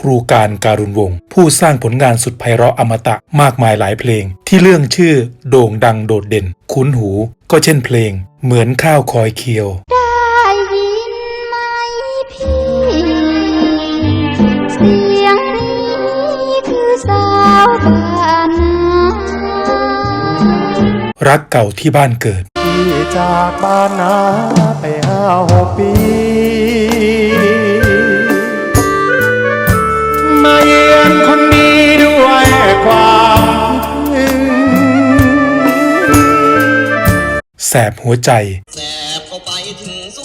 ครูการการุณวงศ์ผู้สร้างผลงานสุดไพเราะอมตะมากมายหลายเพลง ที่เรื่องชื่อโด่งดังโดดเด่น คุ้นหู ก็เช่นเพลง เหมือนข้าวคอยเคียวได้ยินไหมพี่เสียงนี้คือสาวบ้านนารักเก่าที่บ้านเกิดพี่จากบ้านนาไปห้าหกปี มาเยือนคนนี้ด้วยความคิดถึงแสบหัวใจ แสบเข้าไปถึงส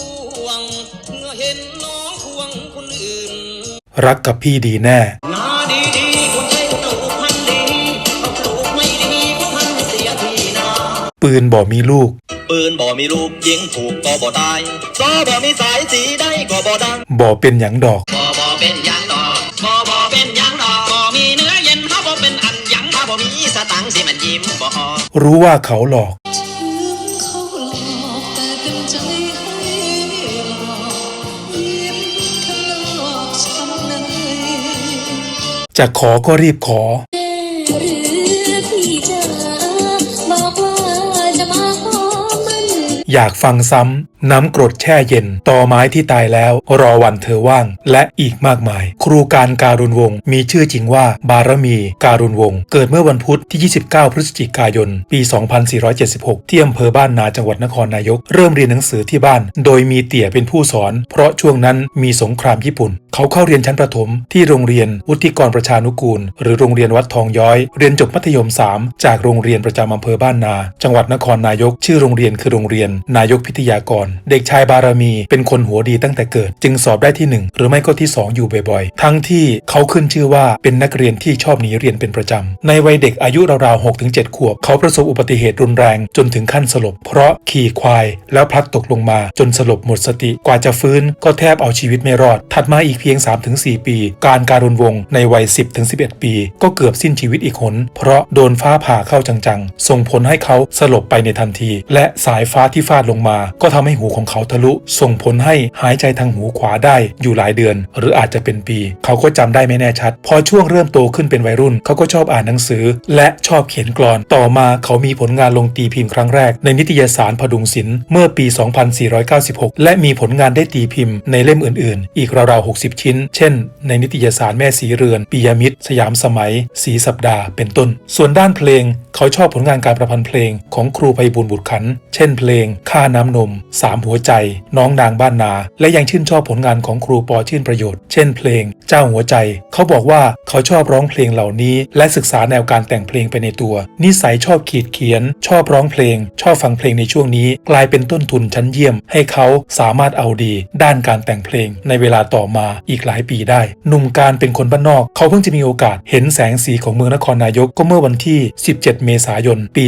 วงเมื่อเห็นน้องควงคนอื่น รักกับพี่ดีแน่นาดีดีๆคนใช้ปลูกพันธุ์ดีเขาปลูกไม่ดีก็พันธุ์เสียทีนาปืนบ่มีลูก ปืนบ่มีลูกยิงถูกก็บ่ตายซอบ่มีสายสีได้ก็บ่ดังบ่เป็นหยังดอกบ่บ่เป็นหยัง รู้ว่าเขาหลอกเขาหลอกแต่เต็มใจให้หลอกยิ้มข้างนอกช้ำในจะขอก็รีบขอหรือพี่จะบอกว่าจะมาขอมันอยากฟังซ้ำ น้ำกรดแช่เย็น ต่อไม้ที่ตายแล้ว รอวันเธอว่าง และอีกมากมาย ครูการการุณวงศ์มีชื่อจริงว่าบารมีการุณวงศ์เกิดเมื่อวันพุธที่ 29 พฤศจิกายน ปี 2476 ที่อำเภอบ้านนาจังหวัดนครนายก เริ่มเรียนหนังสือที่บ้าน โดยมีเตี่ยเป็นผู้สอน เพราะช่วงนั้นมีสงครามญี่ปุ่น เขาเข้าเรียนชั้นประถม ที่โรงเรียนวุฒิกรประชานุกูล หรือโรงเรียนวัดทองย้อย เรียนจบมัธยม 3 จากโรงเรียนประจำอำเภอบ้านนา จังหวัดนครนายก ชื่อโรงเรียนคือโรงเรียน นายกพิทยากรเด็กชายบารมีเป็นคนหัวดีตั้งแต่เกิด จึงสอบได้ที่หนึ่งหรือไม่ก็ที่สองอยู่บ่อยๆ ทั้งที่เขาขึ้นชื่อว่าเป็นนักเรียนที่ชอบหนีเรียนเป็นประจำ ในวัยเด็กอายุราวๆ6-7ขวบ เขาประสบอุบัติเหตุรุนแรงจนถึงขั้นสลบ เพราะขี่ควาย แล้วพลัดตกลงมาจนสลบหมดสติกว่าจะฟื้นก็แทบเอาชีวิตไม่รอด ถัดมาอีกเพียง 3-4 ปี การการุณวงในวัย 10-11 ปี ก็เกือบสิ้นชีวิตอีกหน เพราะโดนฟ้าผ่าเข้าจังๆ ส่งผลให้เขาสลบไปในทันที และสายฟ้าที่ฟาดลงมา ก็ทำให้หูของเขาทะลุ ส่งผลให้หายใจทางหูขวาได้อยู่หลายเดือน หรืออาจจะเป็นปี เขาก็จำได้ไม่แน่ชัด พอช่วงเริ่มโตขึ้นเป็นวัยรุ่น เขาก็ชอบอ่านหนังสือ และชอบเขียนกลอน ต่อมาเขามีผลงานลงตีพิมพ์ครั้งแรก ในนิตยสารพดุงศิลป์เมื่อปี 2496 และมีผลงานได้ตีพิมพ์ในเล่มอื่น ๆ อีกราวๆ60 ชิ้น เช่น ในนิตยสารแม่สีเรือนปิยมิตร สยามสมัย สีสัปดาห์ เป็นต้น ส่วนด้านเพลง เขาชอบผลงานการประพันธ์เพลงของครูไพบุญบุตรขัน เช่นเพลง ค่าน้ำนมสามหัวใจ น้องนางบ้านนา และยังชื่นชอบผลงานของครูปอชื่นประโยชน์ เช่นเพลง เจ้าหัวใจ เขาบอกว่าเขาชอบร้องเพลงเหล่านี้ และศึกษาแนวการแต่งเพลงไปในตัว นิสัยชอบขีดเขียน ชอบร้องเพลง ชอบฟังเพลงในช่วงนี้ กลายเป็นต้นทุนชั้นเยี่ยม ให้เขาสามารถเอาดี ด้านการแต่งเพลง ในเวลาต่อมาอีกหลายปีได้ หนุ่มการเป็นคนบ้านนอก เขาเพิ่งจะมีโอกาสเห็นแสงสีของเมืองนครนายกก็เมื่อวันที่ 17 เมษายน ปี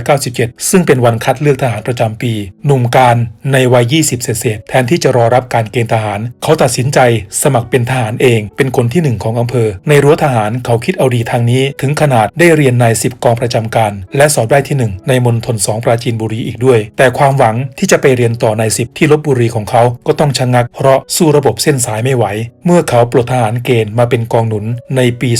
2497 ซึ่งเป็นวันคัดเลือกทหารประจำปี หนุ่มการในวัย 20 เศษแทนที่จะรอรับการเกณฑ์ทหาร เขาตัดสินใจสมัครเป็นทหารเอง เป็นคนที่หนึ่งของอำเภอ ในรั้วทหารเขาคิดเอาดีทางนี้ ถึงขนาดได้เรียนนายสิบกองประจำการ และสอบได้ที่หนึ่งในมณฑลสองปราจีนบุรีอีกด้วย แต่ความหวังที่จะไปเรียนต่อนายสิบที่ลบบุรีของเขาก็ต้องชะงัก เพราะสู้ระบบเส้นสายไม่ไหว เมื่อเขาปลดทหารเกณฑ์มาเป็นกองหนุนในปี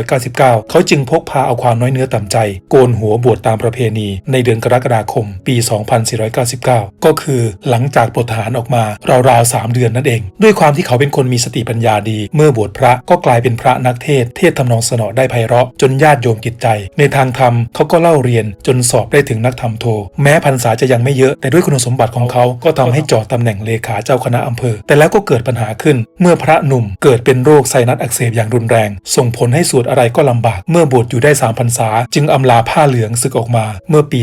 2499 เขาจึงพกพาเอาความน้อยเนื้อต่ำใจ โกนหัวบวชตามประเพณี ในเดือนกรกฎาคม ปี 2499 ก็คือหลังจากปลดทหารออกมาราวๆ3เดือนนั่นเอง ด้วยความที่เขาเป็นคนมีสติปัญญาดี เมื่อบวชพระก็กลายเป็นพระนักเทศ เทศทำนองสนอได้ไพเราะ จนญาติโยมติดใจ ในทางธรรมเขาก็เล่าเรียนจนสอบได้ถึงนักธรรมโท แม้พรรษาจะยังไม่เยอะแต่ด้วยคุณสมบัติของเขาก็ทำให้จาะตำแหน่งเลขาเจ้าคณะอำเภอ แต่แล้วก็เกิดปัญหาขึ้น เมื่อพระหนุ่มเกิดเป็นโรคไซนัสอักเสบอย่างรุนแรง ส่งผลให้สวดอะไรก็ลำบาก เมื่อบวชอยู่ได้สามพรรษา จึงอำลาผ้าเหลืองศึกออกมา เมื่อปี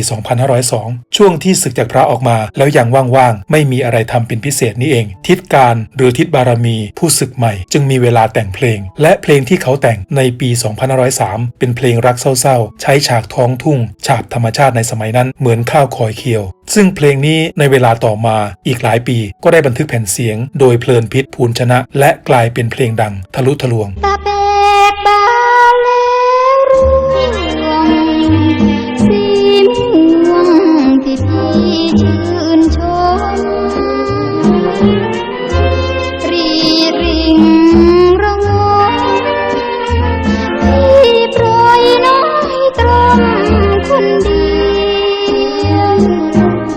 2502 ช่วงที่ศึกจากพระออกมาแล้วยงว่างๆ ไม่มีอะไรทำเป็นพิเศษนี่เอง ทิศการหรือทิศบารมี ผู้ศึกใหม่ จึงมีเวลาแต่งเพลง และเพลงที่เขาแต่งในปี 2503 เป็นเพลงรักเศร้าๆ ใช้ฉากท้องทุ่ง ฉาบธรรมชาติในสมัยนั้นเหมือนข้าวคอยเคียว ซึ่งเพลงนี้ในเวลาต่อมาอีกหลายปีก็ได้บันทึกแผ่นเสียง โดยเพลินพิษภูลชนะ และกลายเป็นเพลงดังทะลุทะลวงตาแบกบานแล้วร่วงสีม่วงที่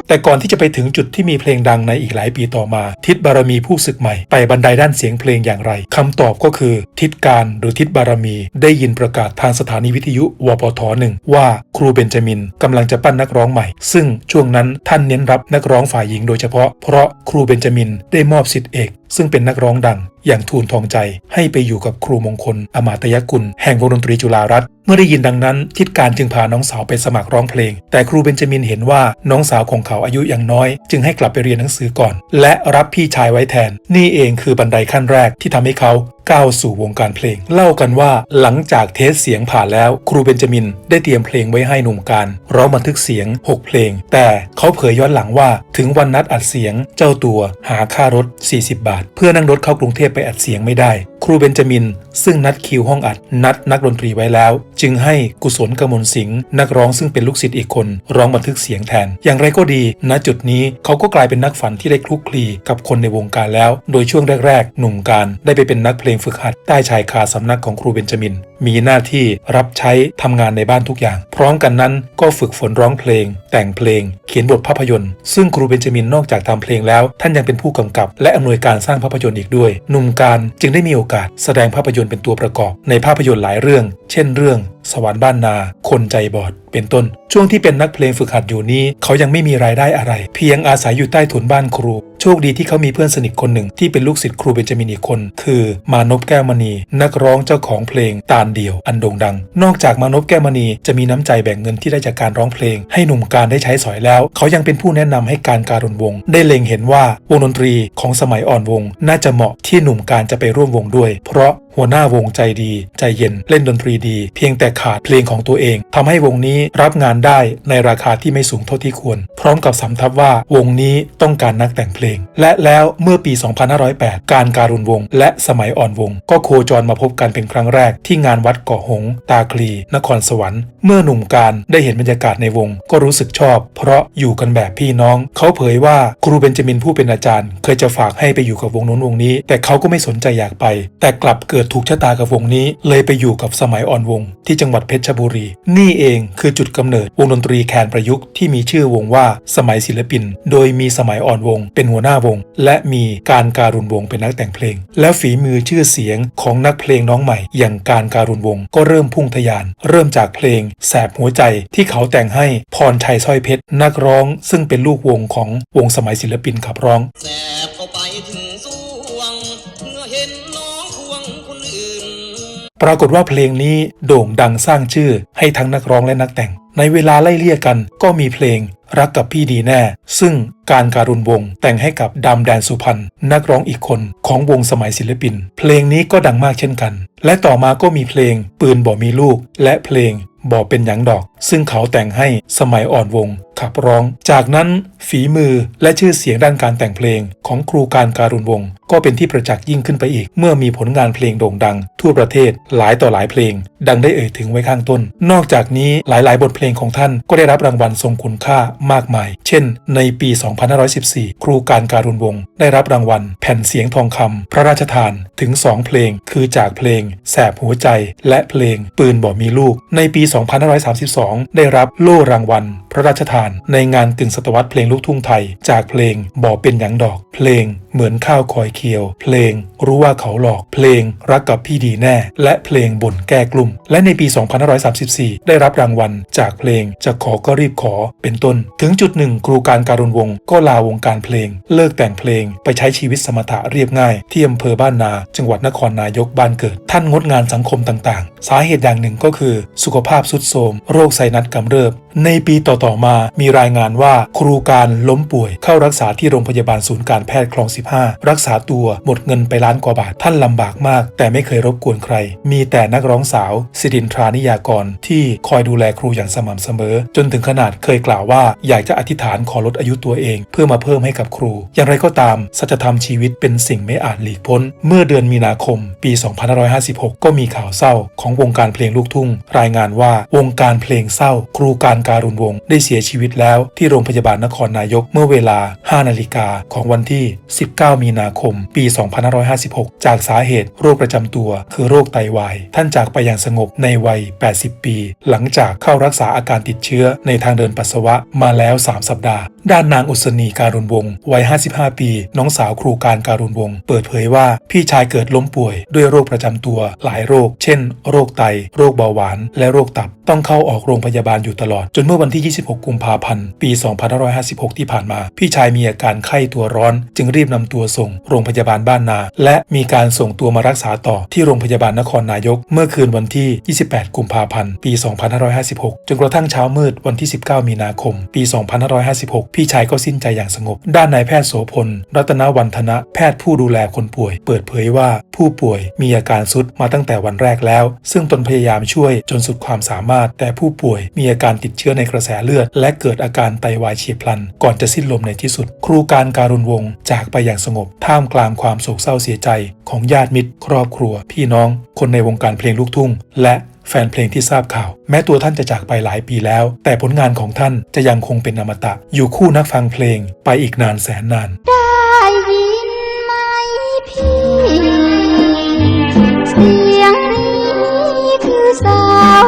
แต่ก่อนที่จะไปถึงจุดที่มีเพลงดังในอีกหลายปีต่อมา ทิศบารมีผู้ศึกใหม่ไปบันไดด้านเสียงเพลงอย่างไร คำตอบก็คือ ทิศการหรือทิศบารมีได้ยินประกาศทางสถานีวิทยุวปทหนึ่งว่าครูเบนจามินกำลังจะปั้นนักร้องใหม่ ซึ่งช่วงนั้นท่านเน้นรับนักร้องฝ่ายหญิงโดยเฉพาะ เพราะครูเบนจามินได้มอบสิทธิเอก ซึ่งเป็นนักร้องดัง อย่างทูลทองใจให้ไปอยู่กับครูมงคล อมาตยกุล แห่งวงดนตรีจุฬารัตน์เมื่อได้ยินดังนั้นทิศการจึงพาน้องสาวไปสมัครร้องเพลง แต่ครูเบนจามินเห็นว่าน้องสาวของเขาอายุยังน้อย จึงให้กลับไปเรียนหนังสือก่อน และรับพี่ชายไว้แทน นี่เองคือบันไดขั้นแรกที่ทำให้เขาก้าวสู่วงการเพลง เล่ากันว่าหลังจากเทสเสียงผ่านแล้ว ครูเบนจามินได้เตรียมเพลงไว้ให้หนุ่มการร้องบันทึกเสียง 6 เพลง แต่เขาเผยย้อนหลังว่าถึงวันนัดอัดเสียง เจ้าตัวหาค่ารถ 40 บาท เพื่อนั่งรถเข้ากรุงเทพไปอัดเสียงไม่ได้ ครูเบนจามิน ซึ่งนัดคิวห้องอัด นัดนักดนตรีไว้แล้ว จึงให้กุศลกมลสิงห์นักร้องซึ่งเป็นลูกศิษย์อีกคน ร้องบันทึกเสียงแทน อย่างไรก็ดี ณจุดนี้เขาก็กลายเป็นนักฝันที่ได้คลุกคลีกับคนในวงการแล้ว โดยช่วงแรกๆ หนุ่มการได้ไปเป็นนักเพลงฝึกหัดใต้ชายคาสำนักของครูเบนจามิน มีหน้าที่รับใช้ทำงานในบ้านทุกอย่าง พร้อมกันนั้นก็ฝึกฝนร้องเพลง แต่งเพลง เขียนบทภาพยนตร์ ซึ่งครูเบนจามินนอกจากทำเพลงแล้ว ท่านยังเป็นผู้กำกับ และอำนวยการสร้างภาพยนตร์อีกด้วย หนุ่มการจึงได้มีโอกาสแสดงภาพยนตร์เป็นตัวประกอบ ในภาพยนตร์หลายเรื่อง เช่นเรื่อง สวรรค์บ้านนา คนใจบอด เป็นต้น ช่วงที่เป็นนักเพลงฝึกหัดอยู่นี้ เขายังไม่มีรายได้อะไร เพียงอาศัยอยู่ใต้ถุนบ้านครู โชคดีที่เขามีเพื่อนสนิทคนหนึ่งที่เป็นลูกศิษย์ครูเบนจามินอีกคน คือมานพแก้วมณี นักร้องเจ้าของเพลงตาลเดี่ยวอันโด่งดัง นอกจากมานพแก้วมณีจะมีน้ำใจแบ่งเงินที่ได้จากการร้องเพลง ให้หนุ่มการได้ใช้สอยแล้ว เขายังเป็นผู้แนะนำให้การการุณวง ได้เล็งเห็นว่าวงดนตรีของสมัยอ่อนวง น่าจะเหมาะที่หนุ่มการจะไปร่วมวงด้วย เพราะ หัวหน้าวงใจดี ใจเย็นเล่นดนตรีดี เพียงแต่ขาดเพลงของตัวเองทำให้วงนี้รับงานได้ในราคาที่ไม่สูงเท่าที่ควร พร้อมกับสำทับว่าวงนี้ต้องการนักแต่งเพลง และแล้วเมื่อปี 2508 การการุณวง และสมัยอ่อนวง ก็โคจรมาพบกันเป็นครั้งแรกที่งานวัดเกาะหง ตาคลี นครสวรรค์ เมื่อหนุ่มการได้เห็นบรรยากาศในวง ก็รู้สึกชอบ เพราะอยู่กันแบบพี่น้อง เขาเผยว่าครูเบนจามินผู้เป็นอาจารย์ เคยจะฝากให้ไปอยู่กับวงนู้นวงนี้ แต่เขาก็ไม่สนใจอยากไป แต่กลับเกิดถูกชะตากับวงนี้ เลยไปอยู่กับสมัยอ่อนวง ที่จังหวัดเพชรบุรี นี่เองคือจุดกำเนิดวงดนตรีแคนประยุกต์ที่มีชื่อวงว่าสมัยศิลปิน โดยมีสมัยอ่อนวง เป็นหัวหน้าวง และมีการการุณวงเป็นนักแต่งเพลง และฝีมือชื่อเสียงของนักเพลงน้องใหม่ อย่างการการุณวงก็เริ่มพุ่งทะยาน เริ่มจากเพลง แสบหัวใจที่เขาแต่งให้พรชัยสร้อยเพชรนักร้อง ซึ่งเป็นลูกวงของวงสมัยศิลปินขับร้องแสบเข้าไปถึง ปรากฏว่าเพลงนี้โด่งดังสร้างชื่อให้ทั้งนักร้องและนักแต่ง ในเวลาไล่เลี่ยกันก็มีเพลงรักกับพี่ดีแน่ ซึ่งการการุณวงแต่งให้กับดำแดนสุพรรณนักร้องอีกคนของวงสมัยศิลปิน เพลงนี้ก็ดังมากเช่นกัน และต่อมาก็มีเพลงปืนบ่มีลูก และเพลงบ่เป็นหยังดอก ซึ่งเขาแต่งให้สมัยอ่อนวงขับร้อง จากนั้นฝีมือและชื่อเสียงด้านการแต่งเพลงของครูการการุณวงศ์ก็เป็นที่ประจักษ์ยิ่งขึ้นไปอีก เมื่อมีผลงานเพลงโด่งดัง ทั่วประเทศหลายต่อหลายเพลง ดังได้เอ่ยถึงไว้ข้างต้น นอกจากนี้หลายๆ บทเพลงของท่านก็ได้รับรางวัลทรงคุณค่ามากมาย เช่น ในปี 2514 ครูการการุณวงศ์ได้รับรางวัล แผ่นเสียงทองคำพระราชทานถึง 2 เพลง คือจากเพลง แสบหัวใจ และเพลง ปืนบ่มีลูก ในปี 2532 ได้รับโล่รางวัล พระราชทานในงานกึ่งศตวรรษเพลงลูกทุ่งไทย จากเพลงบ่เป็นหยังดอก เพลงเหมือนข้าวคอยเคียว เพลงรู้ว่าเขาหลอก เพลงรักกับพี่ดีแน่ และเพลงบ่นแก้กลุ่ม และในปี 2534 ได้รับรางวัล จากเพลงจะขอก็รีบขอเป็นต้น ถึงจุดหนึ่งครูการการุณวงศ์ก็ลาวงการเพลง เลิกแต่งเพลงไปใช้ชีวิตสมถะเรียบง่าย ที่อำเภอบ้านนา จังหวัดนครนายกบ้านเกิด ท่านงดงานสังคมต่างๆ สาเหตุอย่างหนึ่งก็คือ สุขภาพสุดโทรมโรคไซนัสกำเริบ ในปีต่อๆมามีรายงานว่าครูการล้มป่วยเข้ารักษาที่โรงพยาบาลศูนย์การแพทย์คลอง 15 รักษาตัวหมดเงินไปล้านกว่าบาท ท่านลำบากมาก แต่ไม่เคยรบกวนใคร มีแต่นักร้องสาว สิรินทรานิยากร ที่คอยดูแลครูอย่างสม่ำเสมอ จนถึงขนาดเคยกล่าวว่าอยากจะอธิษฐานขอลดอายุตัวเอง เพื่อมาเพิ่มให้กับครู อย่างไรก็ตาม สัจธรรมชีวิตเป็นสิ่งไม่อาจหลีกพ้น เมื่อเดือนมีนาคม ปี 2556 ก็มีข่าวเศร้าของวงการเพลงลูกทุ่ง รายงานว่าวงการเพลงเศร้า ครูการการุณวงศ์ได้เสียชีวิตวิตแล้วที่โรงพยาบาลนครนายกเมื่อเวลา 5 นาฬิกาของวันที่ 19 มีนาคม ปี 2556 จากสาเหตุโรคประจำตัว คือโรคไตวาย ท่านจากไปอย่างสงบในวัย 80 ปี หลังจากเข้ารักษาอาการติดเชื้อในทางเดินปัสสาวะมาแล้ว 3 สัปดาห์ ด้านนางอุศนีการุณวงศ์วัย 55 ปี น้องสาวครูการการุณวงศ์เปิดเผยว่าพี่ชายเกิดล้มป่วยด้วยโรคประจำตัวหลายโรค เช่น โรคไต โรคเบาหวาน และโรคตับ ต้องเข้าออกโรงพยาบาลอยู่ตลอด จนเมื่อวันที่ 26 กุมภาาพันธ์ปี 2556 ที่ผ่านมา พี่ชายมีอาการไข้ตัวร้อน จึงรีบนำตัวส่งโรงพยาบาลบ้านนา และมีการส่งตัวมารักษาต่อที่โรงพยาบาลนครนายก เมื่อคืนวันที่ 28 กุมภาพันธ์ ปี 2556 จนกระทั่งเช้ามืดวันที่ 19 มีนาคม ปี 2556 พี่ชายก็สิ้นใจอย่างสงบ ด้านนายแพทย์โสพล รัตนวันธนะแพทย์ผู้ดูแลคนป่วย เปิดเผยว่าผู้ป่วยมีอาการซุดมาตั้งแต่วันแรกแล้ว ซึ่งตนพยายามช่วยจนสุดความสามารถ แต่ผู้ป่วยมีอาการติดเชื้อในกระแสเลือดและเเกิดอาการไตวายเฉียบพลัน ก่อนจะสิ้นลมในที่สุด ครูการการุณวงศ์จากไปอย่างสงบ ท่ามกลางความโศกเศร้าเสียใจ ของญาติมิตร ครอบครัว พี่น้อง คนในวงการเพลงลูกทุ่ง และแฟนเพลงที่ทราบข่าว แม้ตัวท่านจะจากไปหลายปีแล้ว แต่ผลงานของท่านจะยังคงเป็นอมตะ อยู่คู่นักฟังเพลง ไปอีกนานแสนนานได้ยินไหมพี่เสียงนี้คือสาว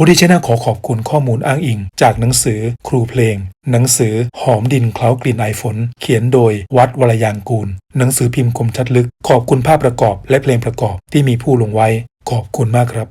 โอดิชนะขอขอบคุณข้อมูลอ้างอิง จากหนังสือครูเพลง หนังสือหอมดินเคล้ากลิ่นไอฝน เขียนโดยวัดวรยางกูล หนังสือพิมพ์คมชัดลึก ขอบคุณภาพประกอบและเพลงประกอบที่มีผู้ลงไว้ ขอบคุณมากครับ